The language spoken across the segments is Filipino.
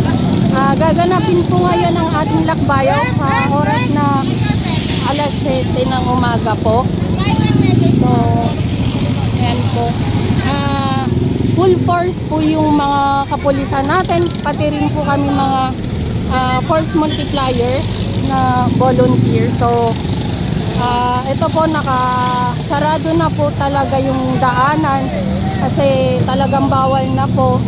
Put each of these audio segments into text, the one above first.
ngayon. Ah, gaganapin po ngayon ang ating lakbayaw sa oras na alas 7 ng umaga po. So, ayan po. Ah, full force po yung mga kapulisan natin, pati rin po kami mga ah, force multiplier na volunteer. So, ah, ito po nakasarado na po talaga yung daanan kasi talagang bawal na po.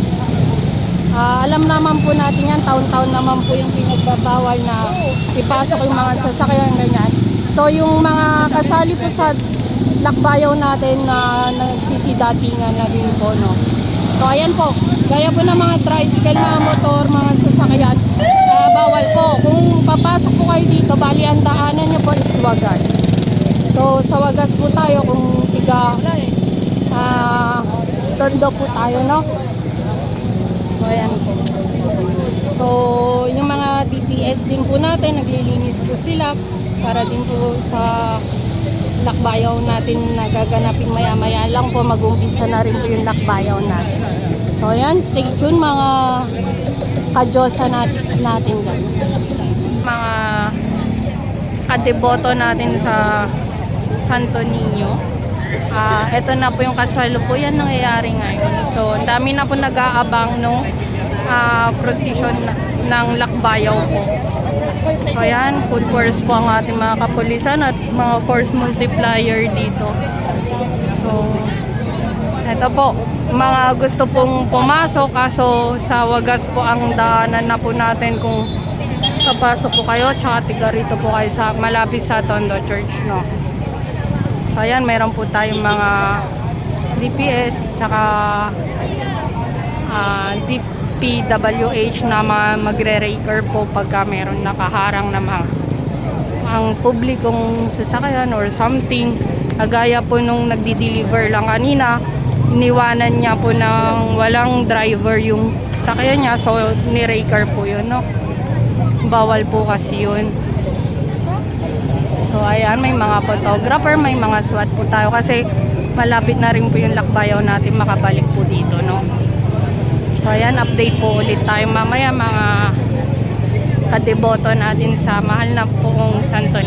Ah, alam naman po natin yan, taon-taon naman po yung pinagbabawal na ipasok yung mga sasakyan ganyan. So yung mga kasali po sa lakbayaw natin na nagsisidatingan na din po, no. So ayan po, gaya po ng mga tricycle, mga motor, mga sasakyan, ah, bawal po. Kung papasok po kayo dito, bali ang daanan nyo po is wagas. So sa wagas po tayo kung tiga ah tondo po tayo, no. So ayan po. So yung mga DPS din po natin, naglilinis po sila para din po sa lakbayaw natin na gaganapin maya-maya lang po mag-umpisa na rin po yung lakbayaw natin. So ayan, stay tuned mga kadyosa natin dyan. Mga kadeboto natin sa Santo Niño. Ah, ito na po yung kasalukuyan nangyayari ngayon. So, ang dami na po nag-aabang nung ah, procession ng lakbayaw po. So, ayan, full force po ang ating mga kapulisan at mga force multiplier dito. So, ito po, mga gusto pong pumasok kaso sa wagas po ang daanan na po natin kung papasok po kayo tsaka tiga rito po kayo sa malapit sa Tondo Church, no? So ayan, meron po tayong mga DPS tsaka ah, DPWH na mga magre-raker po pagka meron nakaharang na mga ang publikong sasakyan or something. Kagaya po nung nagdi-deliver lang kanina iniwanan niya po ng walang driver yung sasakyan niya. So ni-raker po yun no? Bawal po kasi yun So ayan, may mga photographer, may mga SWAT po tayo kasi malapit na rin po yung lakbayaw natin makabalik po dito, no? So ayan, update po ulit tayo mamaya mga kadeboto natin sa mahal na poong Santo.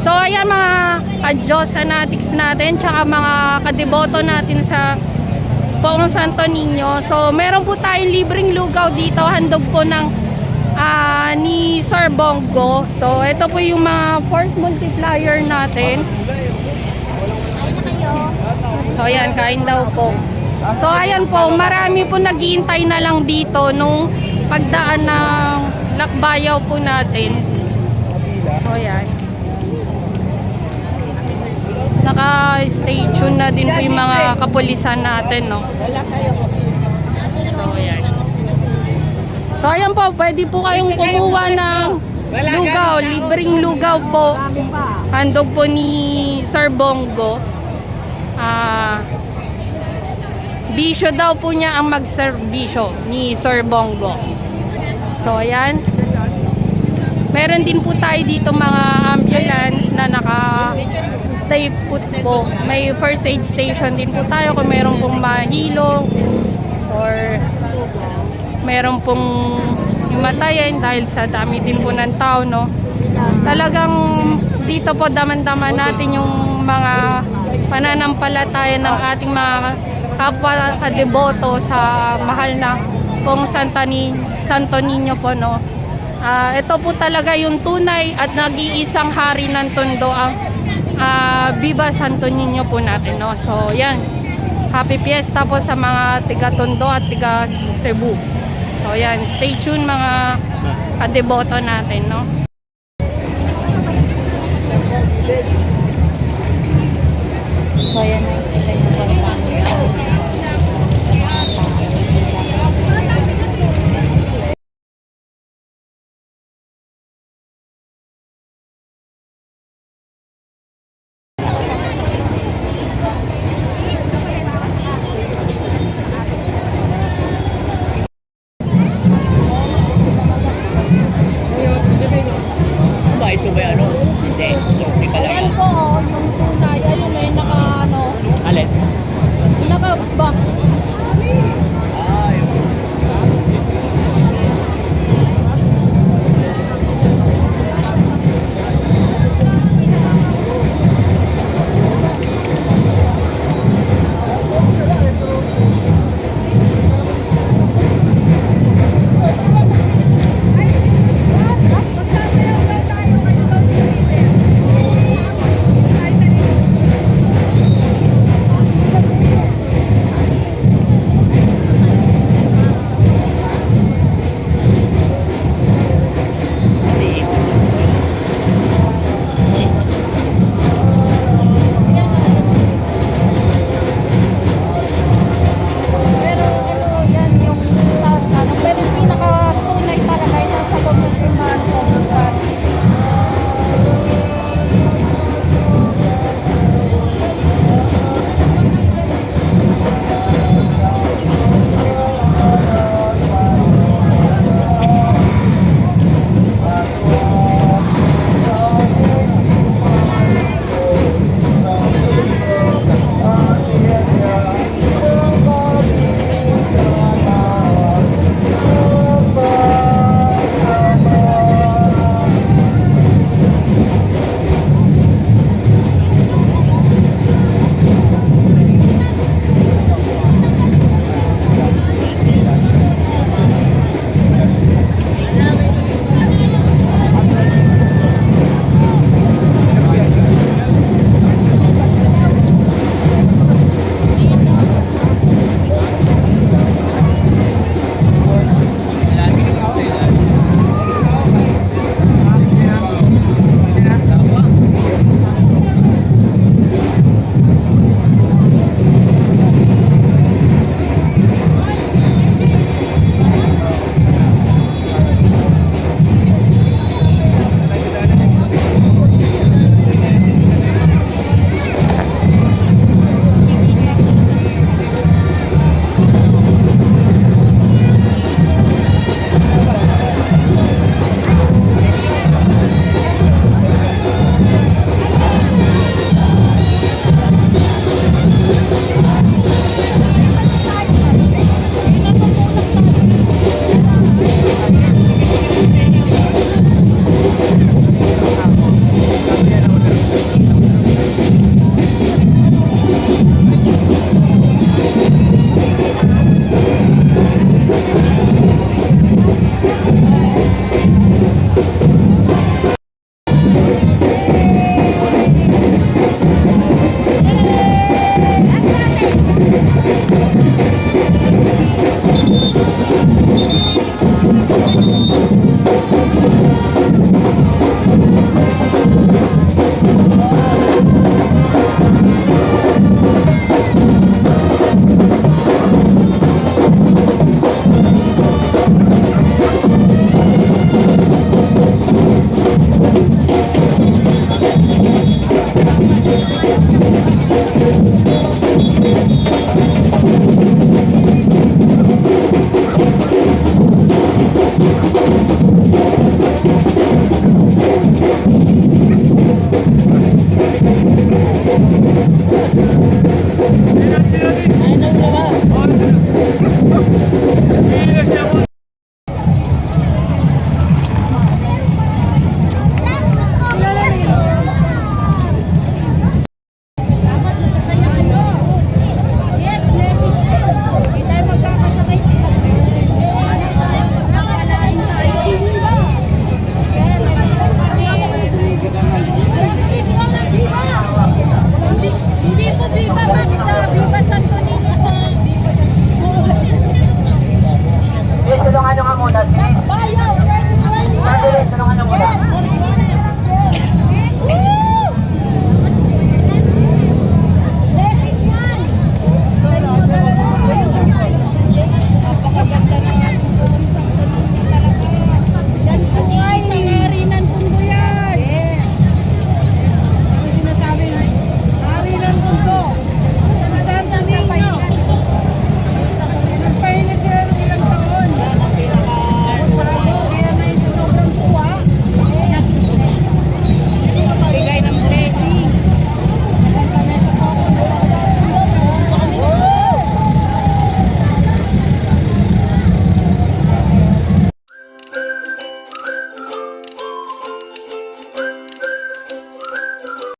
So ayan mga ka-Diyos fanatics natin tsaka mga kadeboto natin sa Poong Santo Niño. So meron po tayong libreng lugaw dito, handog po ng ah, ni Sir Bongo. So ito po yung mga force multiplier natin. So ayan, kain daw po. So ayan po, marami po naghihintay na lang dito nung pagdaan ng lakbayaw po natin. So ayan. Naka-stay tune na din po yung mga kapulisan natin, no? So, ayan. So, ayan po, pwede po kayong kumuha ng lugaw, libreng lugaw po. Handog po ni Sir Bongo. Ah, bisyo daw po niya ang magserbisyo ni Sir Bongo. So, ayan. Meron din po tayo dito mga ambulance na naka stay put po. May first aid station din po tayo kung meron pong mahilo or meron pong himatayin dahil sa dami din po ng tao, no? Talagang dito po daman-daman natin yung mga pananampalataya ng ating mga kapwa kadeboto sa mahal na pong Santa Ni, Santo Niño po, no? Ah, ito po talaga yung tunay at nag-iisang hari ng Tondo ang ah, Viva Santo Niño po natin, no? So, yan. Happy Fiesta po sa mga tiga Tondo at tiga Cebu ayan, stay tuned mga kadeboto natin, no? So, ayan na